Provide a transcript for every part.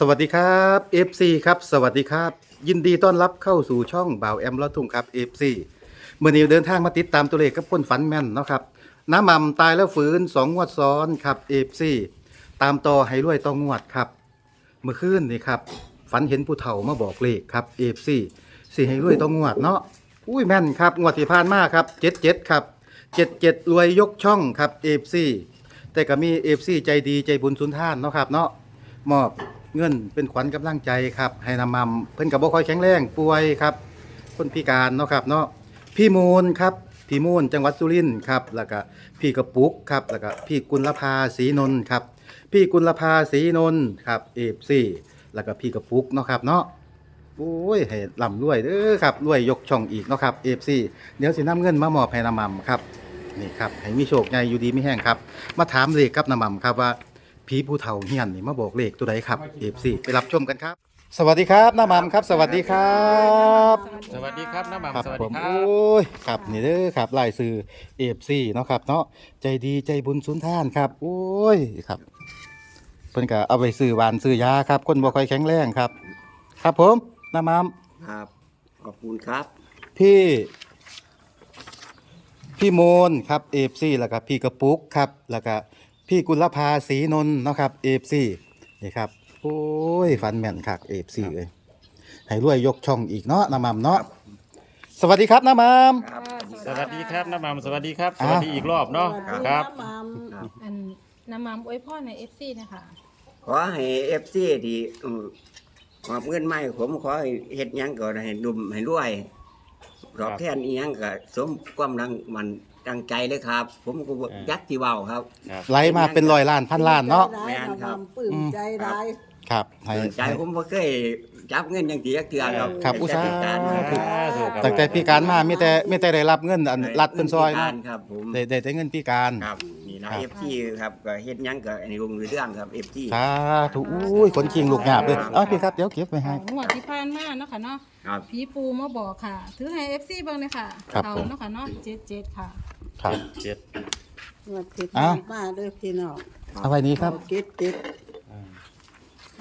สวัสดีครับ FC ครับ สวัสดีครับ ยินดีต้อนรับเข้าสู่ช่องบ่าวแอมละทุ่งครับ FC เมื่อนี้เดินทางมาติดตามตัวเลขกับคนฝันแม่นเนาะครับ น้ำม่ำตายแล้วฟื้นสองงวดซ้อนครับ FC ตามต่อให้รวยต้องงวดครับ เมื่อคืนนี่ครับ ฝันเห็นผู้เฒ่ามาบอกเลขครับ FC สิให้รวยต้องงวดเนาะอุ้ยแม่นครับงวดที่ผ่านมาครับ77ครับ77รวยยกช่องครับ FC แต่ก็มี FC ใจดีใจบุญสุนทานเนาะครับเนาะมอบ เงินเป็นขวัญกำลังใจครับให้นำมัมเพิ่นกับบ่ค่อยแข็งแรงป่วยครับ คนพิการเนาะครับเนาะพี่มูลครับพี่มูลจังหวัดสุรินทร์ครับแล้วก็พี่กระปุกครับแล้วก็พี่กุลภาศรีนนท์ครับ พี่กุลภาศรีนนท์ครับเอฟซีแล้วก็พี่กระปุกเนาะครับเนาะโอ้ยให้ร่ำรวยเด้อครับรวยยกช่องอีกเนาะครับเอฟซีเดี๋ยวสินำเงินมามอบให้นำมัมครับนี่ครับให้มีโชคใหญ่อยู่ดีไม่แห้งครับ มาถามเลขกับนำมัมครับว่า ผีผู้เฒ่าเฮียนนี่มาบอกเลขตัวใดครับเอฟซีไปรับชมกันครับ สวัสดีครับน้าหมัมครับ สวัสดีครับสวัสดีครับน้าหม่ำสวัสผดีมครัโอ้บ ยครับนี่เด้อครับลายซื้อเอฟซีเนาะครับเนาะใจดีใจบุญสุนทานครับโอ้ยครับเพิ่นก็เอาไปซื้อหวานซื้อยาครับคนบ่ค่อยแข็งแรงครับ ครับผมน้าหมัม ครับ ขอบคุณครับ พี่ พี่โมนครับเอฟซีแล้วก็พี่กระปุกครับ แล้วก็ พี่กุลภาศรีนนท์เนาะครับเอฟซีนี่ครับ โอ้ยฟันแม่นคักเอฟซีเลยให้รวยยกช่องอีกเนาะน้าหมัมเนาะสวัสดีครับน้าหมัมครับ สวัสดีครับน้าหม่ำสวัสดีครับ สอะวัสดีอีกรอบเนาะครับ อันน้ำมันอวยพ่อในเอฟซีนะคะขอให้เอฟซีที่อืมมอบเงินมาให้ผมขอให้เฮ็ดหยังก่อนให้ดุมให้รวยตอบแทนอีหยังก็สมความรังมัน ตั้งใจเลยครับ ผมก็บ่อ่ายักที่เว้าครับ ครับ ไหลมาเป็นร้อยล้านพันล้านเนาะ แม่นครับ ปลื้มใจร้าย ครับให้ ใจผมบ่เคยจับเงินจังซี่จักเทื่อครับครับอุตส่าห์แต่การครับถูกครับตั้งแต่พี่การมามีแต่มีแต่ได้รับเงินอันรัดเพิ่นซอยกาเนาะรครับผมได้ได้แต่เงินพี่การ ครับนี่นะครับเอฟซีครับก็เฮ็ดหยังก็อันนี้ลงเรื่องครับเอฟซีสาธุอุ้ยคนคิงลูกหยาบเลยเอ้าพี่ครับเดี๋ยวเก็บไว้ให้ งวดที่ผ่านมาเนาะค่ะเนาะ ครับ ผีปูมาบอกค่ะ ถือให้เอฟซีบ้างเลยค่ะครับเอาผม เนาะค่ะเนาะเจ็ดเจ็ดค่ะ ครับ เจ็ดงวดติดอ้าวมาเด้อพี่น้องเอาไว้นี้ครับ เอาติดติด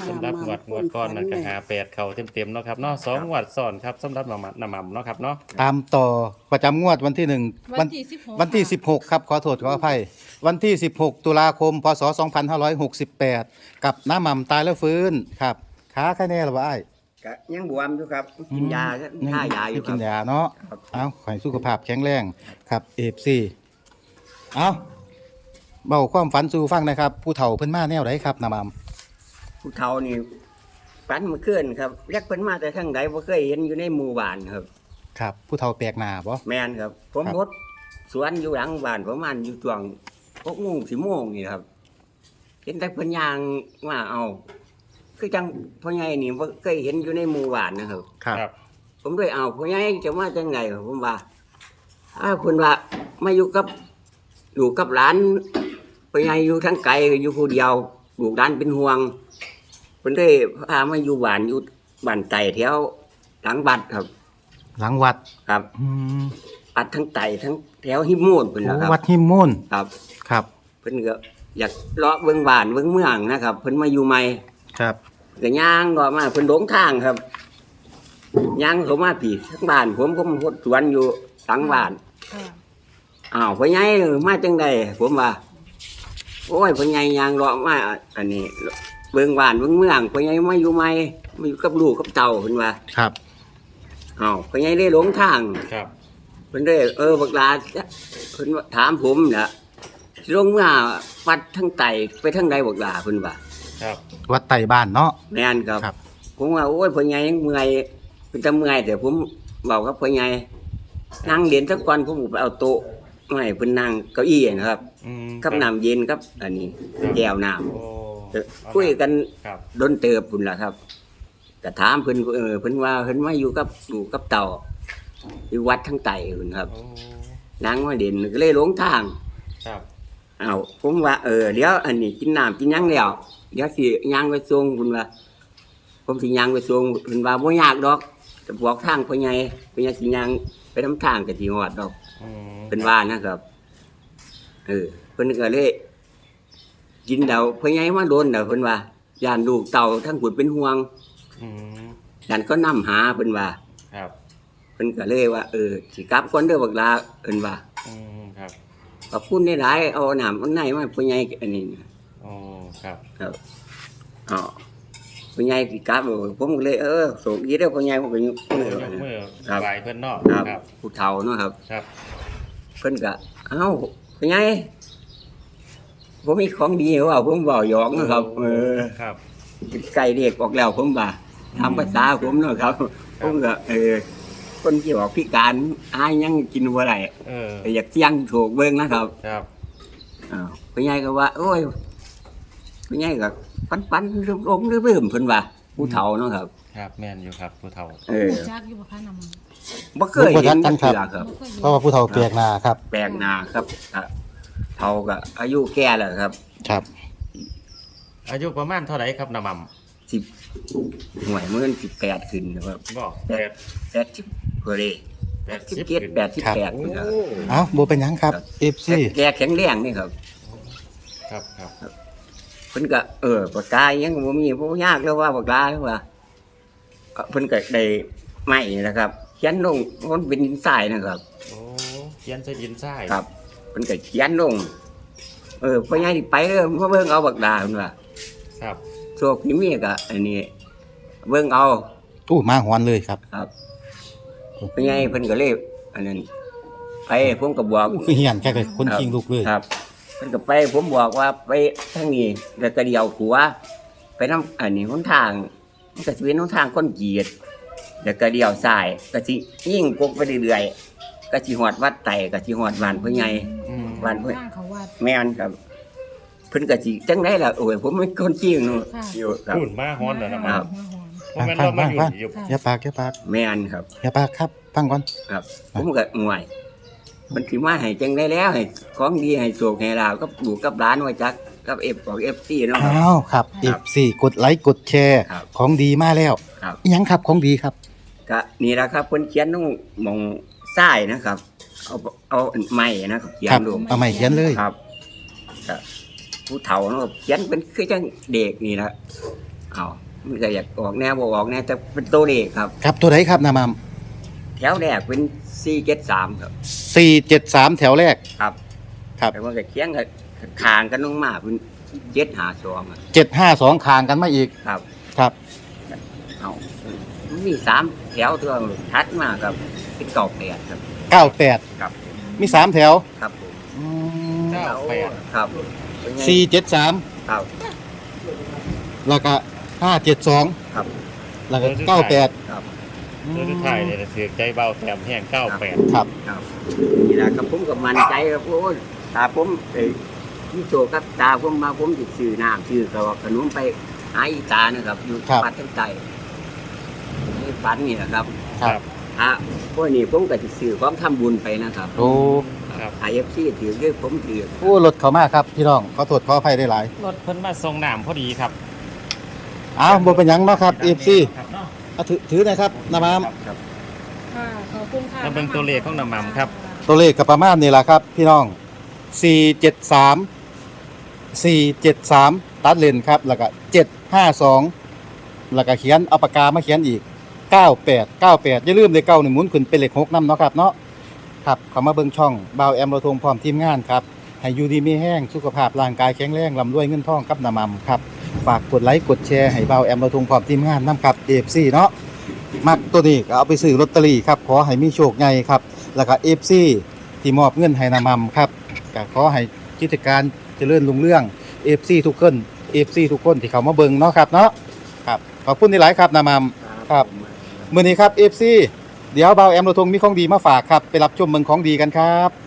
สำหรับงวดงวดก้อนนั่นก็หาแปดเข่าเต็มๆเนาะครับเนาะสองงวดซ้อนครับสำหรับน้าหม่ำน้าหม่ำเนาะครับเนาะตามต่อประจำงวดวันที่หนึ่งวันที่สิบหกวันที่ 16 ครับ ขอโทษขออภัย วันที่ 16 ตุลาคม พศ 2568 กับน้ำหม่ำตายแล้วฟื้นครับขาแค่แน่หรือว่าไอ้าย ก็ยังบวมอยู่ครับ กินยาท่ายาอยู่คกิรับ นยาเนาะครับ เอาขอให้สุขภาพแข็งแรงครับเอฟซีเอาเบาความฝันสู่ฟังหนะครับ ผู้เฒ่าเพิ่นมาแนวไหนครับน้ำหม่ำผู้เฒ่านี่ฝันเมื่อคืนครับเรียกเพิ่นมาแต่ทางใดบ่เคยเห็นอยู่ในหมู่บ้านครับ ครับ ผู้เฒ่าแปลกหน้าบ่ แม่นครับ ผมครับ รถสวนอยู่หลังบ้านประมาณอยู่ช่วง6โมง10โมงนี่ครับ เห็นแต่เพิ่นย่างมาเอา คือจังพ่อใหญ่นี่บ่เคยเห็นอยู่ในหมู่บ้านนะครับ ครับ ผมด้วยเอาพ่อใหญ่จะมาจังไงผมว่าอ้าวเพิ่นว่ามาอยู่กับอยู่กับหลานพ่อใหญ่อยู่ทั้งไกลอยู่ผู้เดียวลูกหลานเป็นห่วงเพิ่นได้พามาอยู่บ้านอยู่บ้านไต่แถวหลังบัดครับ หลังวัดครับอืมอัดทั้งไต่ทั้งแถวหิมมูนเพิ่นโอ้ล่ะครับวัดหิมมูนครับ ครับ เพิ่นก็อยากเลาะเบิ่งบ้านเบิ่งเมืองนะครับเพิ่นมาอยู่ใหม่ ครับก็ย่างก็มาเพิ่นหลงทางครับย่างเขามาผีทั้งบ้าน ผมก็มาหดสวนอยู่หลังบ้านค่ะอ้าวพ่อใหญ่มาจังไดผมว่า โอ้ยพ่อใหญ่ยางเลาะมาอันนี้ เบิ่งบ้านเบิ่งเมืองพ่อใหญ่มาอยู่ใหม่มาอยู่กับลูกกับเต่าเพิ่นว่าครับอ้าวพ่อใหญ่ได้หลงทางครับ เพิ่นได้เออบักลาเพิ่นว่าถามผมน่ะสิลงมาวัดทั้งไตไปทั้งใดบักลาเพิ่นว่า ครับ วัดไต่บ้านเนาะ แม่นครับ ครับ ผมว่าโอ้ยพ่อใหญ่ยังเมื่อยเป็นตาเมื่อยแต่ผมบอกกับพ่อใหญ่นั่งเรียนสักวันผมก็ไปเอาโต๊ะมาให้เพิ่นนั่งเก้าอี้นะครับอืมกับน้ำเย็นครับ อันนี้แก้วน้โอ้ำคุยกันครับดนเติบพุ่นล่ะครับก็ถามเพิ่นเออเพิ่นว่าเพิ่นมาอยู่กับอยู่กับเต่าอยู่วัดทั้งไตพุ่นครับโอ้นางมาเด่นก็เลยหลงทาง ครับอ้าวผมว่าเออเดี๋ยวอันนี้กินน้ำกินหยังแล้ว เดี๋ยวสิย่างไปส่งพุ่นว่าผมสิย่างไปส่งเพิ่นว่าบ่ยากดอกจะบอกทางพ่อใหญ่พ่อใหญ่สิย่างไปนํทางก็สิฮอดดอกอืมเพิ่นว่านะครับเออเพิ่นก็เลยกินเดาพ่อใหญ่มาโดนเดาเพิ่นว่าย่านลูกเต่าทั้งขุนเป็นห่วงอืมย่านก็นำหาเพิ่นว่าครับเพิ่นก็เลยว่าเออสิกลับก่อนเด้อบักลาเพิ่นว่า อืมครับ ขอบคุณหลายๆเอาน้ำมันไหนมาผู้ใหญ่อันนี้นะ โอ้ครับ ครับอ๋อผู้ใหญ่สิกลับเออผมก็เลยเออโศกดีเด้อผู้ใหญ่ผมก็ยกมือ ยกมือครับ ไหวเพิ่นเนาะครับครับ ผู้เฒ่าเนาะครับ ครับ เพิ่นก็เอ้าผู้ใหญ่ผมมีของดีว่าผมบอกหยอกนะครับ เออ ครับ ไก่เด็กออกแล้วผมว่าทำภาษาผมเนาะครับ ผมก็เออ คนที่บอกพิการอายยังกินบ่ได้เออ แต่อยากเสี่ยงถูกเบิ่งนะครับ ครับ อ้าวผู้ใหญ่ก็ว่า โอ้ย ผู้ใหญ่ก็ปันปันๆลมๆเรื่มๆเพิ่นว่าผู้เฒ่าเนาะครับ ครับแม่นอยู่ครับผู้เฒ่า เออรู้จักอยู่บ่คะน้ำมันบ่เคยเห็นจักเทื่อครับ บ่เคยเห็นเพราะว่าผู้เฒ่าเปียกนาครับ แปลกหน้าครับอะเฒ่าก็อายุแก่แล้วครับครับ อายุประมาณเท่าไหร่ครับน้ำมันสิบหน่วยมันสิบแปดขึ้นนะครับบอกแปแปดดแปดสิบเพื่อเลยแปแปดดสิสิบบเจ็ดขึ้นแปดสิบแปดโอ้นะครับเอ้าโบเป็นหยังครับเอฟซีแกแข็งแรงนี่ครับ ครับครับเพิ่นก็เออปากกายังบ่มีบ่ยากแล้วว่าปากกาแล้วว่าเอ่อเพิ่นก็ได้ไม้นี่นะครับเขียนลงมันเป็นดินทรายนะครับโอ้เขียนใส่ดินทรายครับเพิ่นก็เขียนลง เออพ่อใหญ่นี่ไปเด้อมาเบิ่งเอาปากกาเพิ่นว่าครับโชคนี่มีก็อันนี้ เบิ่งเอาอู้มาหอนเลยครับ ครับพ่อใหญ่เพิ่นก็เลยอันนั้นไปผมก็บอกคือเหียนแค่เลยคนคิงลูกเลยครับ เพิ่นก็ไปผมบอกว่าไปทางนี้แล้วก็เดียวขัวาไปนํอันนี้หนทางมันก็สิเป็นหนทางคนกรีดแล้วก็เดียวซ้ายก็สิยิ่งกกไปเรื่อยๆก็สิฮอดวัดไต่ก็สิฮอดบ้านพ่อใหญ่อืมบ้านพ่อทางเขาวัด แม่นครับ เพิ่นก็สิจังไดล่ะโอ้ยผมเป็นคนจริงเนาะค่ะ อยู่ครับพูดมาฮ้อนแล้วน้ำคมัรันบเพราะมันเรามาอยู่อยู่ อย่าปากอย่าปากแม่นครับ อย่าปากครับฟังก่อน ครับ ผมก็ง่วย มันสิมาให้จังได้แล้วให้ของดีให้โชคให้ลาบกับลูกกับหลานไว้จักกับเอฟของ FC เนาะครับ อ้าวครับเอฟซีกดไลค์กดแชร์ครับของดีมาแล้วครับ อิหยังครับของดีครับ ก็นี่แหละครับเพิ่นเขียนต้องมองซ้ายนะครับ เอาเอาไม้นะครับเขียนครับลง เอาใหม่เขียนเลย ครับก็ผู้เฒ่าเนาะเขียนเป็นคือจังเด็กนี่ละเอามันก็อยากออกแนวบ่ออกแนวแต่เป็นตัวเด็กครับ ครับตัวไหนครับนามาม แถวแรกเป็น473ครับ สี่เจ็ดสามแถวแรก ครับ ครับ แต่ว่าก็เขียนกับคางกันลงมาเป็น752อะเจ็ดห้าสองคางกันมาอีก ครับ ครับ เอามันมีสามแถวตัวทัดมาครับเป็นเก่าแปดครับ เก้าแปดครับ มีสามแถวครับผมอืมเก้าแปดครับเป็นไงสี่เจ็ดสามครับ แล้วก็ห้าเจ็ดสองครับ แล้วก็เก้าแปดครับ ตัวสุดท้ายเนี่ยถือใจเบาแถมแห้งเก้าแปดครับ ครับนี่แหละครับผมก็มั่นใจครับโอ้ยตาผมเอ้ยที่โตกับตาผมมาผมจะซื้อน้ำซื้อกับขนมไปหาอีตานะครับ อยู่ครับ ปัดทั้งใจนี่ฝันนี่แหละครับครับอะพวกนี้ผมก็จะซื้อของทำบุญไปนะครับโอ้ครับ ไอเอฟซีถือด้วยผมถือโอ้รถเขามากครับพี่น้องขอโทษขออภัยได้หลายรถเพิ่นมาส่งน้ำพอดีครับ อ้าวบ่เป็นหยังเนาะครับเอฟซีครับเนาะ เอาถือถือหนะครับนามามครับ ค่ะ ขอบคุณค่ะแล้วเบิ่งตัวเลขของน้ำมันครับ ตัวเลขกับประมาณนี่แหละครับ พี่น้องสี่เจ็ดสามสี่เจ็ดสามตัดเลนครับ แล้วก็เจ็ดห้าสองแล้วก็เขียนเอาปากกามาเขียนอีกเก้าแปดเก้าแปดอย่าลืมเลขเก้าหนึ่งหมุนขึ้นเป็นเลขหกนำเนาะครับเนาะครับเขามาเบิ่งช่องบ่าวแอมเราทงพร้อมทีมงานครับ ให้อยู่ดีมีแห้งสุขภาพร่างกายแข็งแรงลำรวยเงินทองกับนำมัมครับ ฝากกดไลค์กดแชร์ให้บ่าแอมเราทงพร้อมทีมงานนำครับเอฟซีเนาะมักตัวนี้ก็เอาไปซื้อลอตเตอรี่ครับขอให้มีโชคใหญ่ครับ แล้วก็เอฟซีที่มอบเงินให้นำมัมครับก็ขอให้กิจการเจริญรุ่งเรื่องเอฟซีทุกคนเอฟซีทุกคนที่เขามาเบิ่งเนาะครับเนาะครับขอบคุณที่หลายครับนำมัมครับมื้อนี้ครับ FC เดี๋ยวเบาแอมโรทงมีของดีมาฝากครับไปรับชมเมืองของดีกันครับ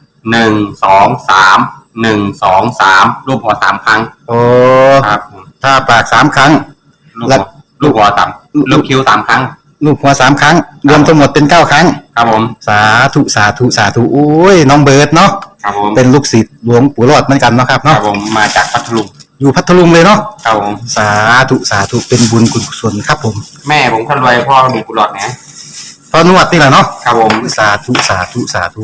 หนึ่งสองสามหนึ่งสองสามรูปหัวสามครั้งโอ้ครับผมถ้าปากสามครั้งลูกแล้หัววลูกหัวสามลูกคิ้วสามครั้ง ลูกหัวสามครั้ง รวมทั้งหมดเป็นเก้าครั้ง ครับผมสาธุสาธุสาธุโอ้ยน้องเบิร์ดเนาะครับผมเป็นลูกศิษย์หลวงปู่รอดเหมือนกันเนาะครับครัเนาะบผมมาจากพัทลุงอยู่พัทลุงเลยเนาะครับผมสาธุสาธุเป็นบุญกุศลครับผมแม่ผมคนรวยพ่อมีกุหลาบนะพอนวดนี่แหละเนาะครับผมสาธุสาธุสาธุ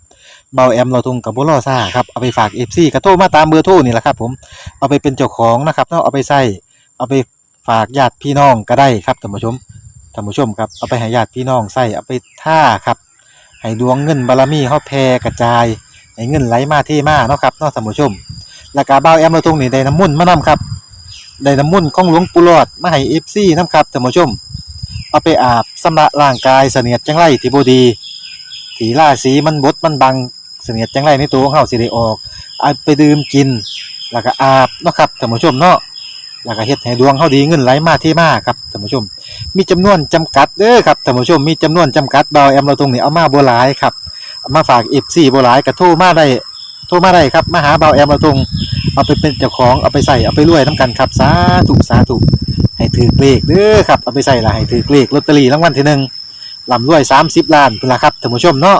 เบาแอมเราทุงกับบุรอซ่าครับเอาไปฝากเอฟซีกระโทรมาตามเบอร์โทรนี่แหละครับ ผมเอาไปเป็นเจ้าของนะครับเนาะเอาไปใส่เอาไปฝากญาติพี่น้องก็ได้ครับท่านผู้ชมท่านผู้ชมครับเอาไปให้ญาติพี่น้องใส่เอาไปท่าครับให้ดวงเงินบารมีเฮาแผ่กระจายให้เงินไหลมาเทมาเนาะครับเนาะท่านผู้ชมแล้วก็เบาแอมเราทุงนี่ได้น้ำมุ่นมานํครับได้น้ำมุ่นของหลวงปู่หลอดมาให้เอฟซีนํครับท่านผู้ชม เอาไปอาบสำระร่างกายเสนียดจังไรที่บดีสีล่าสีมันบดมันบัง เสนียดจังไรในตัวของเฮาสิได้ออกเอาไปดื่มกิน แล้วก็อาบเนาะครับท่านผู้ชมเนาะแล้วก็เฮ็ดให้ดวงเฮาดีเงินไหลมาเทมาครับท่านผู้ชม มีจำนวนจำกัดเด้อครับท่านผู้ชมมีจำนวนจำกัดเบาแอมเราตรงนี้เอามาบ่หลายครับามาฝาก FC บ่หลายก็โทรมาได้โทรมาได้ครับมาหาเบาแอมเราตรงเอาไปเป็นเจ้าของเอาไปใส่เอาไปรวยนํกันครับสาธุสาธุให้ถือเลขเด้อครับเอาไปใส่ละให้ถือเลขลอตเตอรี่รางวัลที่หนึ่งลำรวย 30 ล้านพุ่นละครับท่านผู้ชมเนาะ